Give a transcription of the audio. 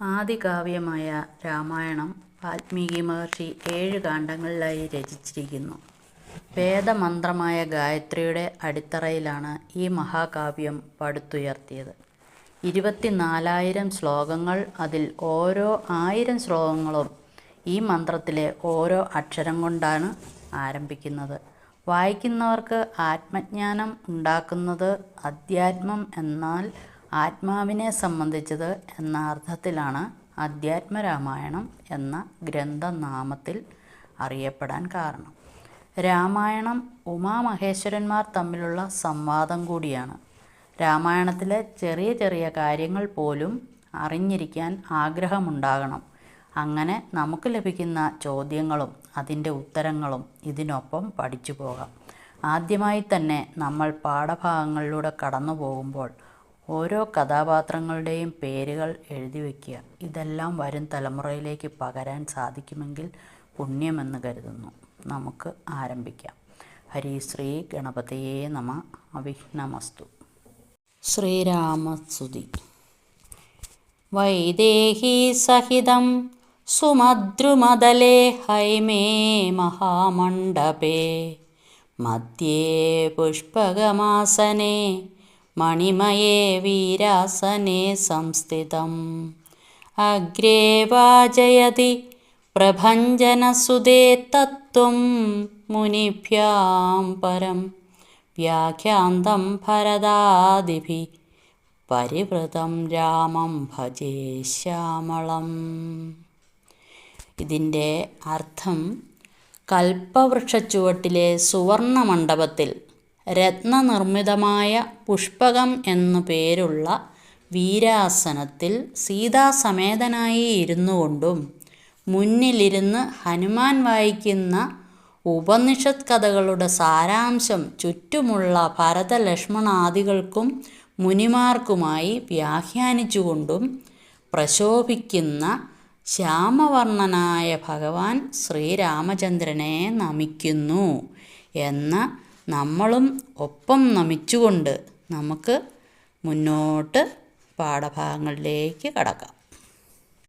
ആദികാവ്യമായ രാമായണം വാൽമീകി മഹർഷി ഏഴ് കാണ്ഡങ്ങളിലായി രചിച്ചിരിക്കുന്നു. വേദമന്ത്രമായ ഗായത്രിയുടെ അടിത്തറയിലാണ് ഈ മഹാകാവ്യം പടുത്തുയർത്തിയത്. ഇരുപത്തിനാലായിരം ശ്ലോകങ്ങൾ. അതിൽ ഓരോ ആയിരം ശ്ലോകങ്ങളും ഈ മന്ത്രത്തിലെ ഓരോ അക്ഷരം കൊണ്ടാണ് ആരംഭിക്കുന്നത്. വായിക്കുന്നവർക്ക് ആത്മജ്ഞാനം ഉണ്ടാക്കുന്നത് അധ്യാത്മം എന്നാൽ ആത്മാവിനെ സംബന്ധിച്ചത് എന്ന അർത്ഥത്തിലാണ് അധ്യാത്മരാമായണം എന്ന ഗ്രന്ഥനാമത്തിൽ അറിയപ്പെടാൻ കാരണം. രാമായണം ഉമാമഹേശ്വരന്മാർ തമ്മിലുള്ള സംവാദം കൂടിയാണ്. രാമായണത്തിലെ ചെറിയ ചെറിയ കാര്യങ്ങൾ പോലും അറിഞ്ഞിരിക്കാൻ ആഗ്രഹമുണ്ടാകണം. അങ്ങനെ നമുക്ക് ലഭിക്കുന്ന ചോദ്യങ്ങളും അതിന്റെ ഉത്തരങ്ങളും ഇതിനൊപ്പം പഠിച്ചു പോകാം ആദ്യമായി തന്നെ നമ്മൾ പാഠഭാഗങ്ങളിലൂടെ കടന്നുപോകുമ്പോൾ ഓരോ കഥാപാത്രങ്ങളുടെയും പേരുകൾ എഴുതി വയ്ക്കുക ഇതെല്ലാം വരും തലമുറയിലേക്ക് പകരാൻ സാധിക്കുമെങ്കിൽ പുണ്യമെന്ന് കരുതുന്നു. നമുക്ക് ആരംഭിക്കാം. ഹരിശ്രീ ഗണപതിയെ നമ അവിഘ്നമസ്തു. ശ്രീരാമസ്തുതി വൈദേഹി സഹിതം സുമദ്രുമതലേ ഹൈമേ മഹാമണ്ഡപേ മധ്യേ പുഷ്പകമാസനേ മണിമയേ വീരാസനേ സംസ്ഥിതം. അഗ്രേ വാചയതി പ്രഭഞ്ജനസുതേ തത്വം മുനിഭ്യാം പരം. വ്യാഖ്യാന്തം ഭരദാദിഭി പരിവൃതം രാമം ഭജേ ശ്യാമളം. ഇതിന്റെ അർത്ഥം കൽപ്പവൃക്ഷച്ചുവട്ടിലെ സുവർണമണ്ഡപത്തിൽ രത്നനിർമ്മിതമായ പുഷ്പകം എന്നു പേരുള്ള വീരാസനത്തിൽ സീതാസമേതനായി ഇരുന്നുകൊണ്ടും മുന്നിലിരുന്ന് ഹനുമാൻ വായിക്കുന്ന ഉപനിഷത് കഥകളുടെ സാരാംശം ചുറ്റുമുള്ള ഭരതലക്ഷ്മണാദികൾക്കും മുനിമാർക്കുമായി വ്യാഖ്യാനിച്ചുകൊണ്ടും പ്രശോഭിക്കുന്ന ശ്യാമവർണനായ ഭഗവാൻ ശ്രീരാമചന്ദ്രനെ നമിക്കുന്നു എന്ന് നമ്മളും ഒപ്പം നമിച്ചുകൊണ്ട് നമുക്ക് മുന്നോട്ട് പാഠഭാഗങ്ങളിലേക്ക് കടക്കാം.